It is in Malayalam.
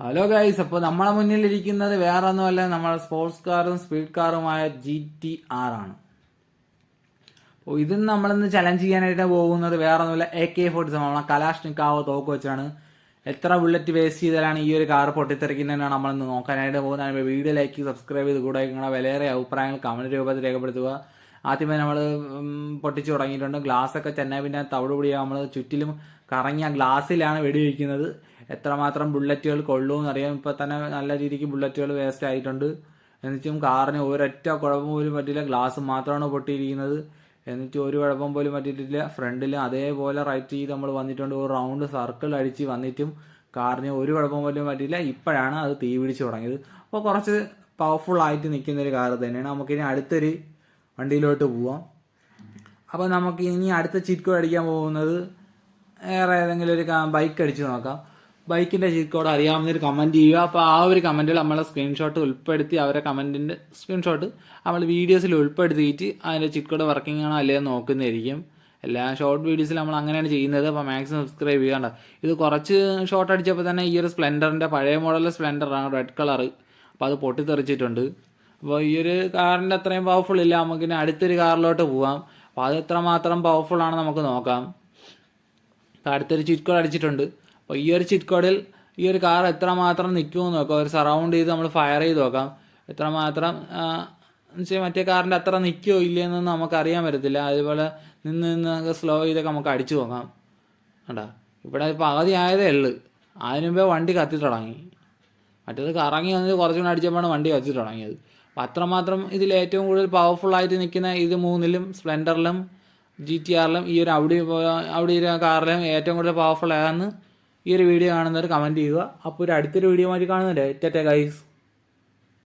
ഹലോ ഗൈസ് അപ്പോൾ നമ്മളെ മുന്നിലിരിക്കുന്നത് വേറെ ഒന്നുമല്ല നമ്മളെ സ്പോർട്സ് കാറും സ്പീഡ് കാറുമായ ജി ടി ആർ ആണ്. അപ്പോൾ ഇതിന് നമ്മളിന്ന് ചലഞ്ച് ചെയ്യാനായിട്ട് പോകുന്നത്. വേറെ ഒന്നുമില്ല എ കെ ഫോർട്ടി സെവൻ നമ്മളെ തോക്ക് വെച്ചാണ്. എത്ര ബുള്ളറ്റ് വേസ്റ്റ് ചെയ്താലാണ് ഈ ഒരു കാർ പൊട്ടിത്തെറിക്കുന്നതെന്നാണ് നമ്മളിന്ന് നോക്കാനായിട്ട് പോകുന്നത്. വീഡിയോ ലൈക്ക് സബ്സ്ക്രൈബ് ചെയ്ത് കൂടെ നിങ്ങളുടെ വിലയേറെ അഭിപ്രായങ്ങൾ കമന്റ് രൂപത്തിൽ രേഖപ്പെടുത്തുക. ആദ്യമേ നമ്മൾ പൊട്ടിച്ചു തുടങ്ങിയിട്ടുണ്ട്. ഗ്ലാസ് ഒക്കെ ചെന്നൈ പിന്നെ തവിടുപൊടിയാണ് നമ്മൾ ചുറ്റിലും കറങ്ങിയ ഗ്ലാസ്സിലാണ് വെടിവെക്കുന്നത്. എത്രമാത്രം ബുള്ളറ്റുകൾ കൊള്ളുമെന്ന് അറിയാം ഇപ്പം തന്നെ നല്ല രീതിക്ക് ബുള്ളറ്റുകൾ വേസ്റ്റ് ആയിട്ടുണ്ട്. എന്നിട്ടും കാറിന് ഒരൊറ്റ കുഴപ്പം പോലും പറ്റില്ല. ഗ്ലാസ് മാത്രമാണ് പൊട്ടിയിരിക്കുന്നത്. എന്നിട്ട് ഒരു കുഴപ്പം പോലും പറ്റിയിട്ടില്ല. ഫ്രണ്ടിൽ അതേപോലെ റൈറ്റ് ചെയ്ത് നമ്മൾ വന്നിട്ടുണ്ട്. ഒരു റൗണ്ട് സർക്കിൾ അടിച്ച് വന്നിട്ടും കാറിന് ഒരു കുഴപ്പം പോലും പറ്റില്ല ഇപ്പോഴാണ് അത് തീ പിടിച്ച് തുടങ്ങിയത്. അപ്പോൾ കുറച്ച് പവർഫുൾ ആയിട്ട് നിൽക്കുന്ന ഒരു കാർ തന്നെയാണ്. നമുക്കിനി അടുത്തൊരു വണ്ടിയിലോട്ട് പോവാം. അപ്പോൾ നമുക്ക് ഇനി അടുത്ത ചിറ്റ്കോ അടിക്കാൻ പോകുന്നത് വേറെ ഏതെങ്കിലും ഒരു ബൈക്ക് അടിച്ചു നോക്കാം. ബൈക്കിന്റെ ചീറ്റ് കോഡ് അറിയാവുന്നൊരു കമന്റ് ചെയ്യുക. അപ്പോൾ ആ ഒരു കമന്റിൽ നമ്മളെ സ്ക്രീൻഷോട്ട് ഉൾപ്പെടുത്തി അവരെ കമന്റിന്റെ സ്ക്രീൻഷോട്ട് നമ്മൾ വീഡിയോസിൽ ഉൾപ്പെടുത്തിയിട്ട് അതിന്റെ ചീറ്റ് കോഡ് വർക്കിംഗ് ആണോ അല്ലേ നോക്കുന്നതായിരിക്കും. എല്ലാ ഷോർട്ട് വീഡിയോസിൽ നമ്മൾ അങ്ങനെയാണ് ചെയ്യുന്നത്. അപ്പോൾ മാക്സിമം സബ്സ്ക്രൈബ് ചെയ്യാണ്ട. ഇത് കുറച്ച് ഷോർട്ട് അടിച്ചപ്പോൾ തന്നെ ഈ ഒരു സ്പ്ലെൻഡറിന്റെ പഴയ മോഡൽ സ്പ്ലെൻഡറാണ് റെഡ് കളർ അപ്പോൾ അത് പൊട്ടിത്തെറിച്ചിട്ടുണ്ട്. അപ്പോൾ ഈ ഒരു കാറിന്റെ അത്രയും പവർഫുൾ ഇല്ല. നമുക്ക് ഇനി അടുത്തൊരു കാറിലോട്ട് പോവാം. അപ്പോൾ അത് എത്രമാത്രം പവർഫുൾ ആണെന്ന് നമുക്ക് നോക്കാം. അടുത്തൊരു ചിറ്റ് കോഡ് അടിച്ചിട്ടുണ്ട്. അപ്പോൾ ഈ ഒരു ചിറ്റ് കോഡിൽ ഈ ഒരു കാർ എത്രമാത്രം നിൽക്കുമെന്ന് നോക്കാം. ഒരു സറൗണ്ട് ചെയ്ത് നമ്മൾ ഫയർ ചെയ്ത് നോക്കാം. എത്രമാത്രം വെച്ചാൽ മറ്റേ കാറിന്റെ അത്ര നിൽക്കുമോ ഇല്ലയെന്നൊന്നും നമുക്ക് അറിയാൻ പറ്റത്തില്ല. അതുപോലെ നിന്ന് നിന്ന് സ്ലോ ചെയ്തൊക്കെ നമുക്ക് അടിച്ചു നോക്കാം. കണ്ടാ? ഇവിടെ പകുതി ആയതേ ഉള്ളു. അതിനു മുമ്പേ വണ്ടി കത്തി തുടങ്ങി. മറ്റേത് കറങ്ങി വന്നത് കുറച്ചുകൂടെ അടിച്ചപ്പോഴാണ് വണ്ടി കത്തി തുടങ്ങിയത്. അപ്പം അത്രമാത്രം ഇതിൽ ഏറ്റവും കൂടുതൽ പവർഫുൾ ആയിട്ട് നിൽക്കുന്ന ഇത് മൂന്നിലും സ്പ്ലെൻഡറിലും ജി ടി ആറിലും ഈ ഒരു ഔഡി ഔഡി കാറിലും ഏറ്റവും കൂടുതൽ പവർഫുൾ ഏതാണെന്ന് ഈ ഒരു വീഡിയോ കാണുന്നവർ കമന്റ് ചെയ്യുക. അപ്പോൾ ഒരു അടുത്തൊരു വീഡിയോ മാറ്റി കാണുന്നില്ലേ ടെറ്റ ഗൈസ്